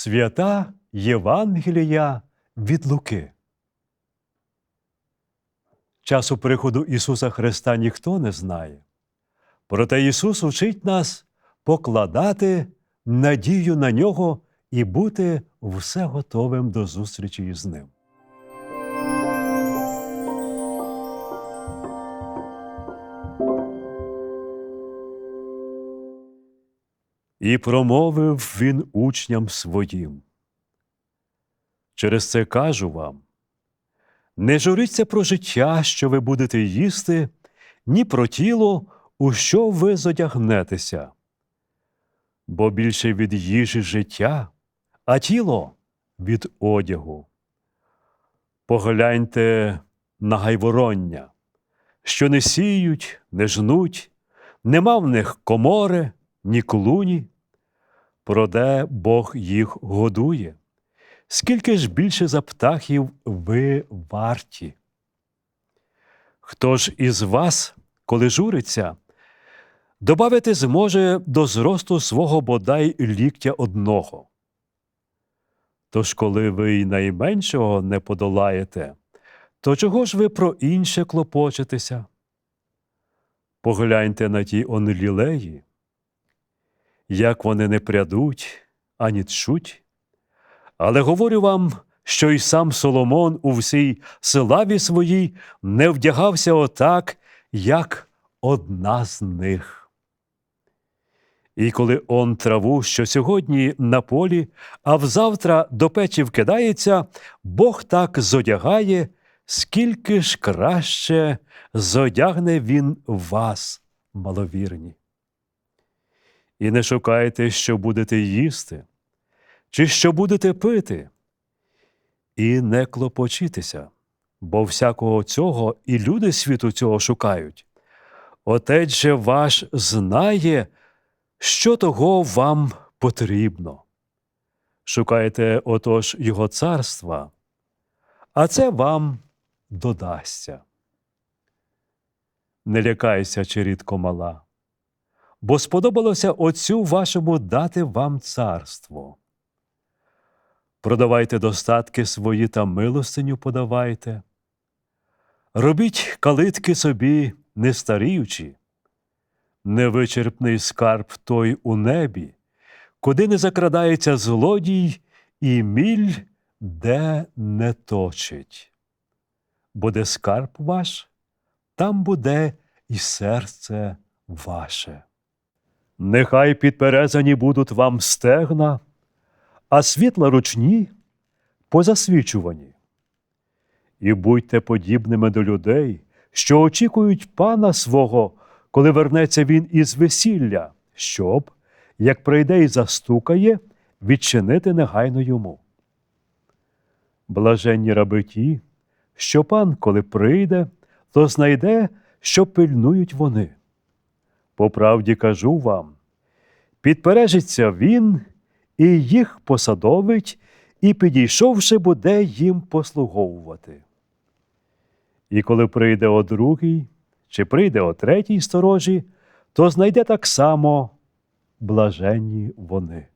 Свята Євангелія від Луки. Часу приходу Ісуса Христа ніхто не знає. Проте Ісус учить нас покладати надію на нього і бути все готовим до зустрічі з Ним. І промовив він учням своїм. Через це кажу вам: не журіться про життя, що ви будете їсти, ні про тіло, у що ви зодягнетеся. Бо більше від їжі життя, а тіло від одягу. Погляньте на гайвороння, що не сіють, не жнуть, нема в них комори, ні клуні, проде Бог їх годує. Скільки ж більше за птахів ви варті? Хто ж із вас, коли журиться, добавити зможе до зросту свого бодай ліктя одного? Тож, коли ви й найменшого не подолаєте, то чого ж ви про інше клопочетеся? Погляньте на ті онлілеї, як вони не прядуть, ані тчуть. Але говорю вам, що й сам Соломон у всій славі своїй не вдягався отак, як одна з них. І коли он траву, що сьогодні на полі, а взавтра до печі вкидається, Бог так зодягає, скільки ж краще зодягне він вас, маловірні. І не шукайте, що будете їсти, чи що будете пити, і не клопочітеся, бо всякого цього і люди світу цього шукають. Отець же ваш знає, що того вам потрібно. Шукайте отож Його царства, а це вам додасться. Не лякайся, чирідко мала, бо сподобалося Отцю вашому дати вам царство. Продавайте достатки свої та милостиню подавайте. Робіть калитки собі, не старіючи, невичерпний скарб той у небі, куди не закрадається злодій і міль де не точить. Буде скарб ваш, там буде і серце ваше. Нехай підперезані будуть вам стегна, а світла ручні позасвічувані. І будьте подібними до людей, що очікують пана свого, коли вернеться він із весілля, щоб, як прийде і застукає, відчинити негайно йому. Блаженні раби ті, що пан, коли прийде, то знайде, що пильнують вони. По правді кажу вам, підпережиться він і їх посадовить, і, підійшовши, буде їм послуговувати. І коли прийде о другій, чи прийде о третій сторожі, то знайде так само блаженні вони.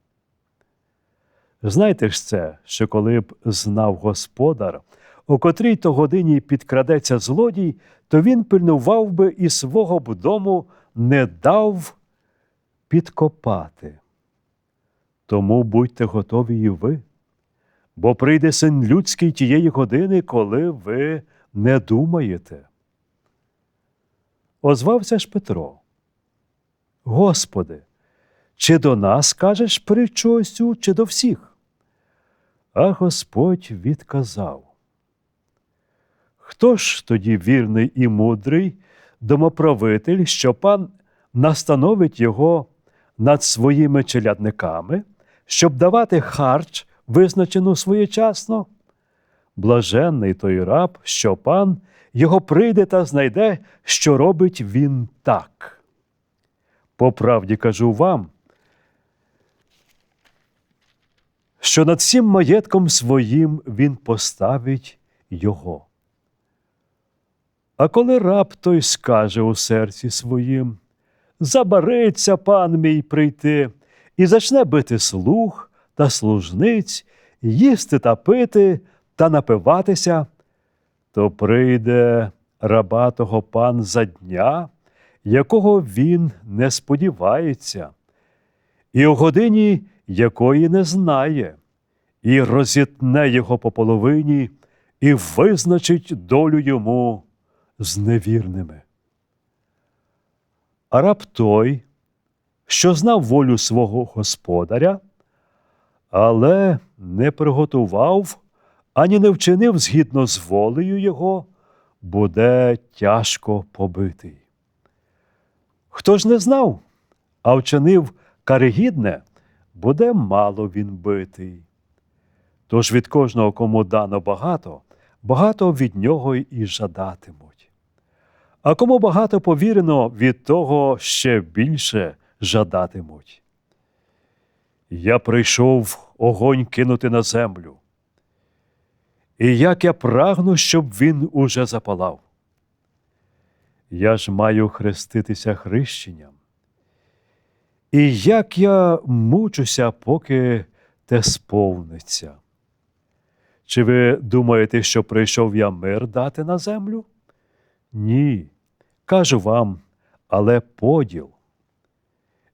Знайте ж це, що коли б знав господар, о котрій то годині підкрадеться злодій, то він пильнував би і свого б дому не дав підкопати. Тому будьте готові і ви, бо прийде син людський тієї години, коли ви не думаєте. Озвався ж Петро. Господи, чи до нас кажеш притчу ось чи до всіх? А Господь відказав. Хто ж тоді вірний і мудрий, домоправитель, що пан настановить його над своїми челядниками, щоб давати харч, визначену своєчасно? Блаженний той раб, що пан його прийде та знайде, що робить він так. По правді кажу вам, що над всім маєтком своїм він поставить його. А коли раб той скаже у серці своїм, забариться пан мій прийти, і зачне бити слух та служниць, їсти та пити та напиватися, то прийде раба того пан за дня, якого він не сподівається, і у годині якої не знає, і розітне його по половині, і визначить долю йому з невірними. А раб той, що знав волю свого господаря, але не приготував ані не вчинив згідно з волею його, буде тяжко побитий. Хто ж не знав, а вчинив каригідне, буде мало він битий. Тож від кожного, кому дано багато, багато від нього і жадатимуть. А кому багато повірено, від того ще більше жадатимуть. Я прийшов огонь кинути на землю. І як я прагну, щоб він уже запалав. Я ж маю хреститися хрещенням. І як я мучуся, поки те сповниться. Чи ви думаєте, що прийшов я мир дати на землю? Ні, кажу вам, але поділ.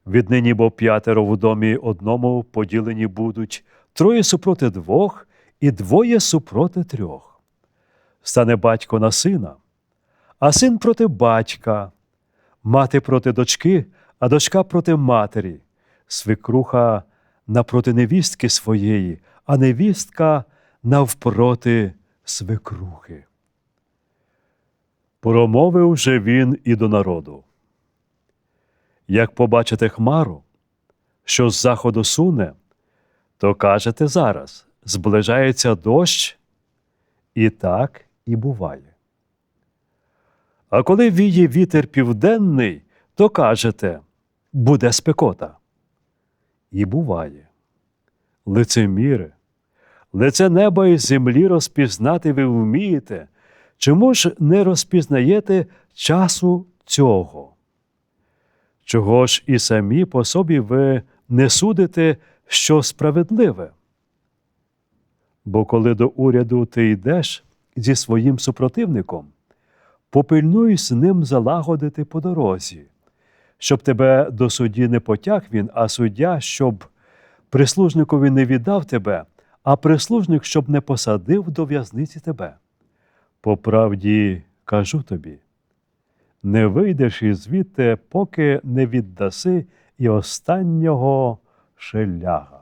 Віднині бо п'ятеро в домі одному поділені будуть, троє супроти двох і двоє супроти трьох. Стане батько на сина, а син проти батька, мати проти дочки, а дочка проти матері, свекруха напроти невістки своєї, а невістка навпроти свекрухи. Промовив же він і до народу. Як побачите хмару, що з заходу суне, то кажете зараз зближається дощ, і так і буває. А коли віє вітер південний, то кажете буде спекота. І буває. Лицеміре, лице неба і землі розпізнати ви вмієте, чому ж не розпізнаєте часу цього? Чого ж і самі по собі ви не судите, що справедливе? Бо коли до уряду ти йдеш зі своїм супротивником, попильнуй з ним залагодити по дорозі, щоб тебе до судді не потяг він, а суддя, щоб прислужникові не віддав тебе, а прислужник, щоб не посадив до в'язниці тебе. По правді кажу тобі, не вийдеш із звідти, поки не віддаси і останнього шеляга.